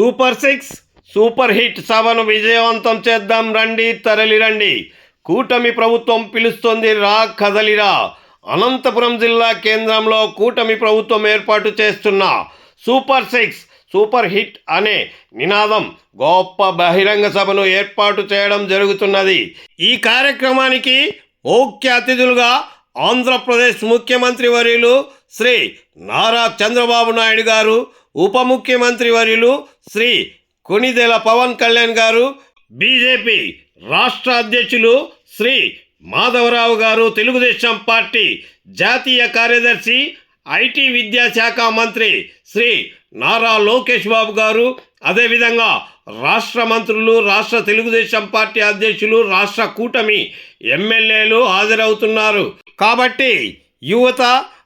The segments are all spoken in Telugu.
సూపర్ సిక్స్ సూపర్ హిట్ సభను విజయవంతం చేద్దాం రండి తరలి రండి. కూటమి ప్రభుత్వం పిలుస్తోంది రా కదలిరా అనంతపురం జిల్లా కేంద్రంలో కూటమి ప్రభుత్వం ఏర్పాటు చేస్తున్న సూపర్ సిక్స్ సూపర్ హిట్ అనే నినాదం గొప్ప బహిరంగ సభను ఏర్పాటు చేయడం జరుగుతున్నది. ఈ కార్యక్రమానికి ముఖ్య అతిథులుగా ఆంధ్రప్రదేశ్ ముఖ్యమంత్రి వర్యులు శ్రీ నారా చంద్రబాబు నాయుడు గారు ఉప ముఖ్యమంత్రి వర్యులు శ్రీ కొనిదెల పవన్ కళ్యాణ్ గారు బీజేపీ రాష్ట్ర అధ్యక్షులు శ్రీ మాధవరావు గారు తెలుగుదేశం పార్టీ జాతీయ కార్యదర్శి ఐటీ విద్యాశాఖ మంత్రి శ్రీ నారా లోకేష్ బాబు గారు అదేవిధంగా రాష్ట్ర మంత్రులు రాష్ట్ర తెలుగుదేశం పార్టీ అధ్యక్షులు రాష్ట్ర కూటమి ఎమ్మెల్యేలు హాజరవుతున్నారు. కాబట్టి యువత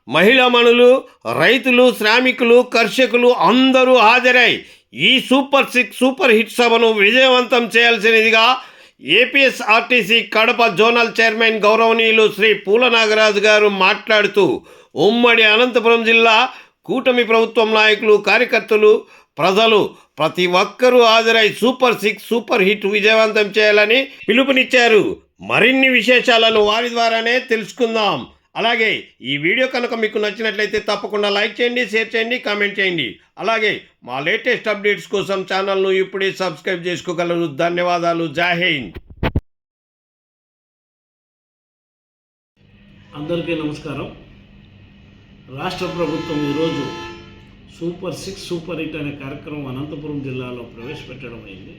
మహిళమణులు రైతులు శ్రామికులు కర్షకులు అందరూ హాజరై ఈ సూపర్ సిక్స్ సూపర్ హిట్ సభను విజయవంతం చేయాల్సినదిగా ఏపీఎస్ఆర్టీసీ కడప జోనల్ చైర్మన్ గౌరవనీయులు శ్రీ పూల నాగరాజు గారు మాట్లాడుతూ ఉమ్మడి అనంతపురం జిల్లా కూటమి ప్రభుత్వం నాయకులు కార్యకర్తలు ప్రజలు ప్రతి ఒక్కరూ హాజరై సూపర్ సిక్స్ సూపర్ హిట్ విజయవంతం చేయాలని పిలుపునిచ్చారు. మరిన్ని విశేషాలను వారి ద్వారానే తెలుసుకుందాం. అలాగే ఈ వీడియో కనుక మీకు నచ్చినట్లయితే తప్పకుండా లైక్ చేయండి షేర్ చేయండి కామెంట్ చేయండి. అలాగే మా లేటెస్ట్ అప్డేట్స్ కోసం ఛానల్ను ఇప్పుడే సబ్స్క్రైబ్ చేసుకోగలరు. ధన్యవాదాలు. జై అందరికీ నమస్కారం. రాష్ట్ర ప్రభుత్వం ఈరోజు సూపర్ సిక్స్ సూపర్ హిట్ అనే కార్యక్రమం అనంతపురం జిల్లాలో ప్రవేశపెట్టడం అయింది.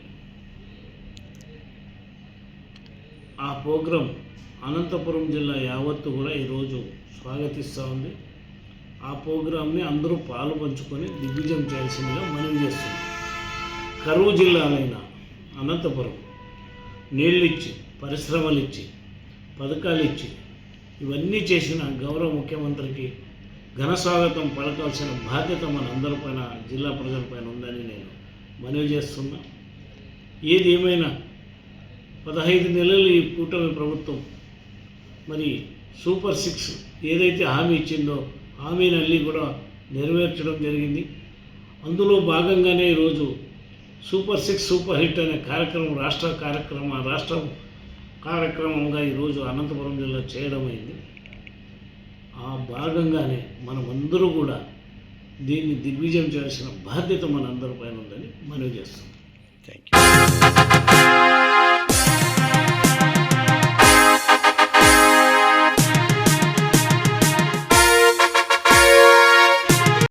ఆ ప్రోగ్రాం అనంతపురం జిల్లా యావత్తు కూడా ఈరోజు స్వాగతిస్తూ ఉంది. ఆ ప్రోగ్రాంని అందరూ పాలు పంచుకొని దిగ్విజయం చేయాల్సిందిగా మనవి చేస్తుంది కరువు జిల్లాలైన అనంతపురం నీళ్ళిచ్చి పరిశ్రమలు ఇచ్చి పథకాలు ఇచ్చి ఇవన్నీ చేసిన గౌరవ ముఖ్యమంత్రికి ఘన స్వాగతం పలకాల్సిన బాధ్యత మన అందరిపైన జిల్లా ప్రజలపైన ఉందని నేను మనవి చేస్తున్నా. ఏది ఏమైనా పదహైదు నెలలు ఈ కూటమి ప్రభుత్వం మరి సూపర్ సిక్స్ ఏదైతే హామీ ఇచ్చిందో హామీని అల్లి కూడా నెరవేర్చడం జరిగింది. అందులో భాగంగానే ఈరోజు సూపర్ సిక్స్ సూపర్ హిట్ అనే కార్యక్రమం రాష్ట్ర కార్యక్రమ రాష్ట్రం కార్యక్రమంగా ఈరోజు అనంతపురం జిల్లా చేయడం అయింది. ఆ భాగంగానే మనమందరూ కూడా దీన్ని దిగ్విజయం చేయాల్సిన బాధ్యత మనందరిపైన ఉందని మనవి చేస్తున్నాం. Thank you